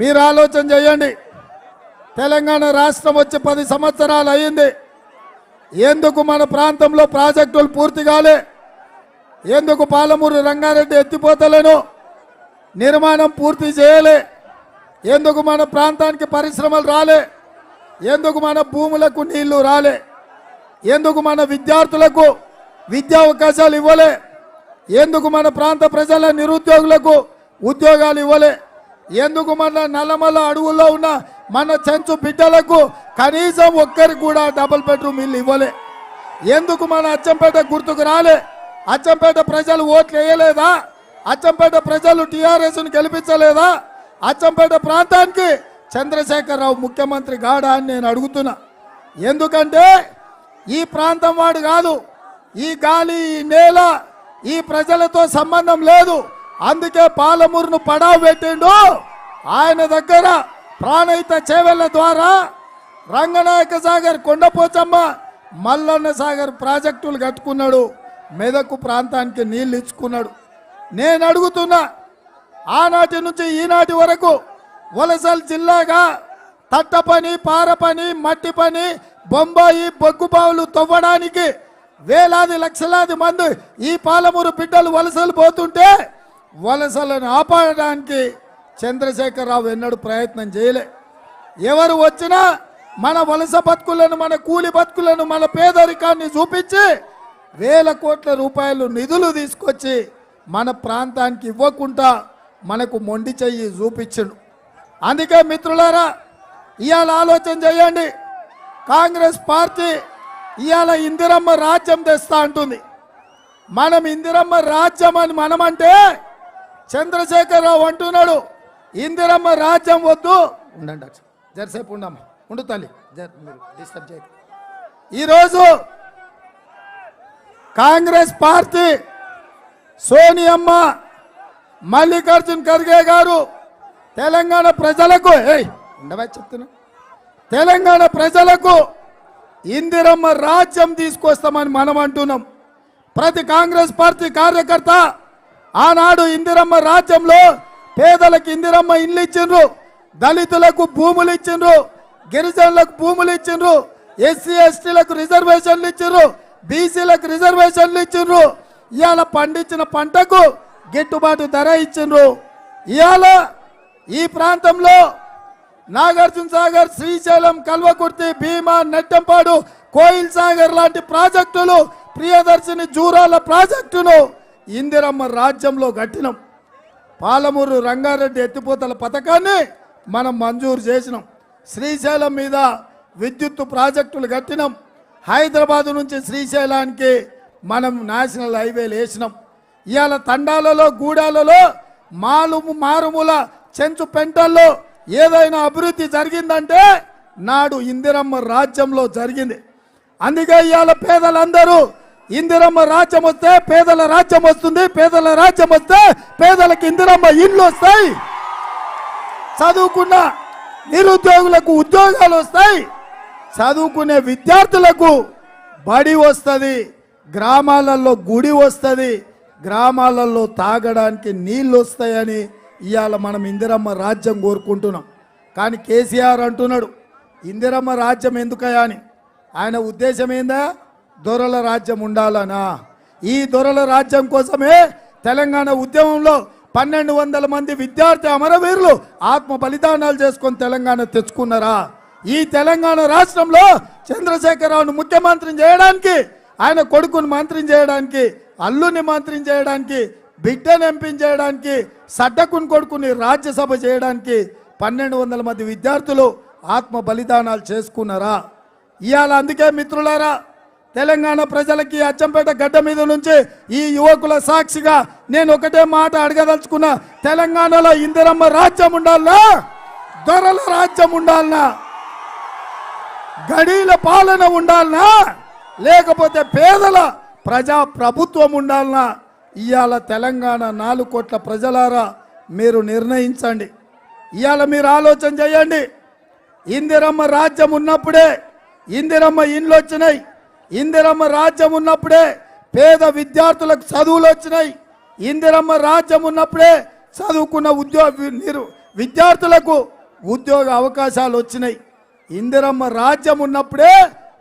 మీరు ఆలోచన చేయండి. తెలంగాణ రాష్ట్రం వచ్చి పది సంవత్సరాలు అయింది. ఎందుకు మన ప్రాంతంలో ప్రాజెక్టులు పూర్తి కాలే? ఎందుకు పాలమూరు రంగారెడ్డి ఎత్తిపోతలేను? నిర్మాణం పూర్తి చేయలే. ఎందుకు మన ప్రాంతానికి పరిశ్రమలు రాలే? ఎందుకు మన భూములకు నీళ్ళు రాలే? ఎందుకు మన విద్యార్థులకు విద్యా అవకాశాలు ఇవ్వలే? ఎందుకు మన ప్రాంత ప్రజల నిరుద్యోగులకు ఉద్యోగాలు ఇవ్వలే? ఎందుకు మన నల్లమల్ల అడవుల్లో ఉన్న మన చెంచు బిడ్డలకు కనీసం ఒక్కరికి కూడా డబుల్ బెడ్రూమ్ ఇల్లు ఇవ్వలే? ఎందుకు మన అచ్చంపేట గుర్తుకు రాలే? అచ్చంపేట ప్రజలు ఓట్లు వేయలేదా? అచ్చంపేట ప్రజలు టీఆర్ఎస్ను గెలిపించలేదా? అచ్చంపేట ప్రాంతానికి చంద్రశేఖరరావు ముఖ్యమంత్రి గాడా అని నేను అడుగుతున్నా. ఎందుకంటే ఈ ప్రాంతం వాడు కాదు. ఈ గాలి ఈ నేల ఈ ప్రజలతో సంబంధం లేదు. అందుకే పాలమూరును పడావు పెట్టిండు. ఆయన దగ్గర ప్రాణహిత చేవెళ్ళ ద్వారా రంగనాయక సాగర్ కొండపోచమ్మ మల్లన్న సాగర్ ప్రాజెక్టులు కట్టుకున్నాడు. మెదకు ప్రాంతానికి నీళ్ళు ఇచ్చుకున్నాడు. నేను అడుగుతున్నా ఆనాటి నుంచి ఈనాటి వరకు వలసల జిల్లాగా తట్ట పని పార పని మట్టి పని బొంబాయి బొగ్గుబావులు తవ్వడానికి వేలాది లక్షలాది మంది ఈ పాలమూరు బిడ్డలు వలసలు పోతుంటే వలసలను ఆపడానికి చంద్రశేఖరరావు ఎన్నడూ ప్రయత్నం చేయలే. ఎవరు వచ్చినా మన వలస బతుకులను మన కూలి బతుకులను మన పేదరికాన్ని చూపించి వేల కోట్ల రూపాయలు నిధులు తీసుకొచ్చి మన ప్రాంతానికి ఇవ్వకుండా మనకు మొండి చెయ్యి చూపించడు. అందుకే మిత్రులారా ఇవాళ ఆలోచన చేయండి. కాంగ్రెస్ పార్టీ ఇవాళ ఇందిరమ్మ రాజ్యం తెస్తా అంటుంది. మనం ఇందిరమ్మ రాజ్యం అని మనమంటే చంద్రశేఖరరావు అంటున్నాడు ఇందిరమ్మ రాజ్యం వద్దు. ఉండండి అక్ష. జరసేపు ఉండమ్మా. ఉండు తల్లి మీరు డిస్టర్బ్ చేయక. ఈరోజు కాంగ్రెస్ పార్టీ సోనియమ్మ మల్లికార్జున్ ఖర్గే గారు తెలంగాణ ప్రజలకు ఏయ్ ఉండవా చెప్తున్నా? తెలంగాణ ప్రజలకు ఇందిరమ్మ రాజ్యం తీసుకొస్తామని మనం అంటున్నాం. ప్రతి కాంగ్రెస్ పార్టీ కార్యకర్త ఆనాడు ఇందిరమ్మ రాజ్యంలో పేదలకు ఇందిరమ్మ ఇల్లు ఇచ్చిండ్రు దళితులకు భూములు ఇచ్చిండ్రు గిరిజనులకు భూములు ఇచ్చిండ్రు ఎస్సీ ఎస్టీలకు రిజర్వేషన్లు ఇచ్చిండ్రు బీసీలకు రిజర్వేషన్లు ఇచ్చిండ్రు. ఇవాళ పండించిన పంటకు గిట్టుబాటు ధర ఇచ్చిండ్రు. ఇవాళ ఈ ప్రాంతంలో నాగార్జున సాగర్ శ్రీశైలం కల్వకుర్తి భీమా నెట్టంపాడు కోయిల్ సాగర్ లాంటి ప్రాజెక్టులు ప్రియదర్శిని జూరాల ప్రాజెక్టును ఇందిరమ్మ రాజ్యంలో కట్టినాం. పాలమూరు రంగారెడ్డి ఎత్తిపోతల పథకాన్ని మనం మంజూరు చేసినాం. శ్రీశైలం మీద విద్యుత్ ప్రాజెక్టులు కట్టినాం. హైదరాబాద్ నుంచి శ్రీశైలానికి మనం నేషనల్ హైవేలు వేసినాం. ఇవాళ తండాలలో గూడాలలో మాలు మారుమూల చెంచు పెంటల్లో ఏదైనా అభివృద్ధి జరిగిందంటే నాడు ఇందిరమ్మ రాజ్యంలో జరిగింది. అందుకే ఇవాళ పేదలందరూ ఇందిరమ్మ రాజ్యం వస్తే పేదల రాజ్యం వస్తుంది పేదల రాజ్యం వస్తే పేదలకు ఇందిరమ్మ ఇండ్లు వస్తాయి. చదువుకున్న నిరుద్యోగులకు ఉద్యోగాలు వస్తాయి. చదువుకునే విద్యార్థులకు బడి వస్తుంది గ్రామాలలో గుడి వస్తుంది గ్రామాలలో తాగడానికి నీళ్ళు వస్తాయని ఇవాళ మనం ఇందిరమ్మ రాజ్యం కోరుకుంటున్నాం. కానీ కేసీఆర్ అంటున్నాడు ఇందిరమ్మ రాజ్యం ఎందుకయా అని. ఆయన ఉద్దేశం ఏందా? దొరల రాజ్యం ఉండాలనా? ఈ దొరల రాజ్యం కోసమే తెలంగాణ ఉద్యమంలో పన్నెండు వందల మంది విద్యార్థి అమరవీరులు ఆత్మ బలిదానాలు చేసుకొని తెలంగాణ తెచ్చుకున్నారా? ఈ తెలంగాణ రాష్ట్రంలో చంద్రశేఖరరావును ముఖ్యమంత్రిని చేయడానికి ఆయన కొడుకుని మంత్రిని చేయడానికి అల్లుని మంత్రిని చేయడానికి బిడ్డను ఎంపించేయడానికి సడ్డకుని కొడుకుని రాజ్యసభ చేయడానికి పన్నెండు వందల మంది విద్యార్థులు ఆత్మ బలిదానాలు చేసుకున్నారా? ఇవాళ అందుకే మిత్రులారా తెలంగాణ ప్రజలకి అచ్చంపేట గడ్డ మీద నుంచి ఈ యువకుల సాక్షిగా నేను ఒకటే మాట అడగదలుచుకున్నా. తెలంగాణలో ఇందిరమ్మ రాజ్యం ఉండాలనా? దొరల రాజ్యం ఉండాలనా? గడీల పాలన ఉండాలనా? లేకపోతే పేదల ప్రజా ప్రభుత్వం ఉండాలనా? ఇవాళ తెలంగాణ నాలుగు కోట్ల ప్రజలారా మీరు నిర్ణయించండి. ఇవాళ మీరు ఆలోచన చేయండి. ఇందిరమ్మ రాజ్యం ఉన్నప్పుడే ఇందిరమ్మ ఇండ్లు వచ్చినాయి ఇందిరమ్మ రాజ్యం ఉన్నప్పుడే పేద విద్యార్థులకు చదువులు వచ్చినాయి. ఇందిరమ్మ రాజ్యం ఉన్నప్పుడే చదువుకున్న ఉద్యోగ నిరు విద్యార్థులకు ఉద్యోగ అవకాశాలు వచ్చినాయి. ఇందిరమ్మ రాజ్యం ఉన్నప్పుడే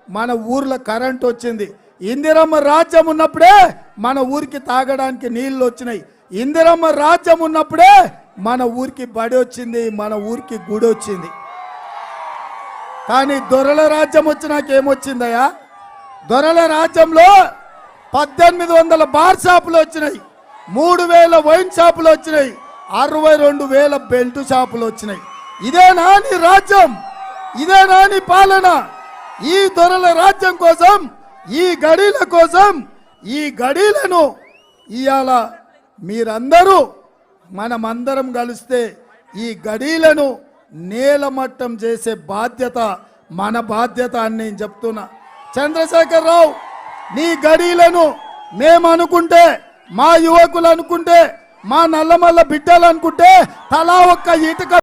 మన ఊర్లో కరెంట్ వచ్చింది. ఇందిరమ్మ రాజ్యం ఉన్నప్పుడే మన ఊరికి తాగడానికి నీళ్ళు వచ్చినాయి. ఇందిరమ్మ రాజ్యం ఉన్నప్పుడే మన ఊరికి బడి వచ్చింది మన ఊరికి గుడి వచ్చింది. కానీ దొరల రాజ్యం వచ్చినాకేమొచ్చిందయ్యా? దొరల రాజ్యంలో పద్దెనిమిది వందల బార్ షాపులు వచ్చినాయి. మూడు వేల వైన్ షాపులు వచ్చినాయి. అరవై రెండు వేల బెల్ట్ షాపులు వచ్చినాయి. ఇదే నాని రాజ్యం ఇదే నాని పాలన. ఈ దొరల రాజ్యం కోసం ఈ గడీల కోసం ఈ గడీలను ఇవాళ మీరందరూ మనమందరం కలిస్తే ఈ గడీలను నేలమట్టం చేసే బాధ్యత మన బాధ్యత అని నేను చెప్తున్నా. చంద్రశేఖర్ రావు నీ గడీలను మేము అనుకుంటే మా యువకులు అనుకుంటే మా నల్లమల్ల బిడ్డలు అనుకుంటే తలా ఒక్క ఇటుక